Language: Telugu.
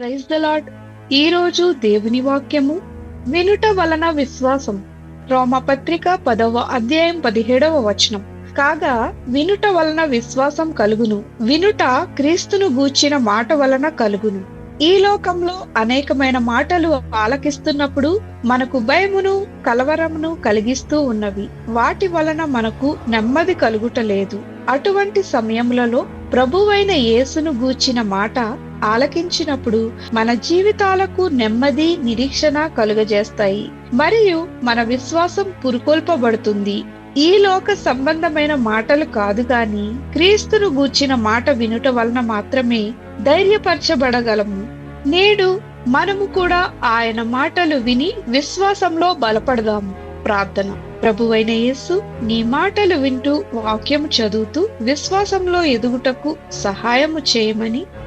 ప్రైజ్ ద లాడ్ ఈ రోజు దేవుని వాక్యము వినుట వలన విశ్వాసం. రోమపత్రిక పదవ అధ్యాయం పదిహేడవ వచనం. కాగా వినుట వలన విశ్వాసం కలుగును. వినుట క్రీస్తును గూర్చిన మాట వలన కలుగును. ఈ లోకంలో అనేకమైన మాటలు ఆలకిస్తున్నప్పుడు మనకు భయమును కలవరమును కలిగిస్తూ ఉన్నవి. వాటి వలన మనకు నెమ్మది కలుగుటలేదు అటువంటి సమయములలో ప్రభువైన యేసును గూర్చిన మాట ఆలకించినప్పుడు మన జీవితాలకు నెమ్మది నిరీక్షణ కలుగజేస్తాయి. మరియు మన విశ్వాసం పురుకొల్పబడుతుంది. ఈ లోక సంబంధమైన మాటలు కాదు గాని క్రీస్తును గూర్చిన మాట వినుట వలన మాత్రమే ధైర్యపరచబడగలము. నేడు మనము కూడా ఆయన మాటలు విని విశ్వాసంలో బలపడదాము ప్రార్థన. ప్రభువైన యేసు నీ మాటలు వింటూ వాక్యము చదువుతూ విశ్వాసంలో ఎదుగుటకు సహాయము చేయమని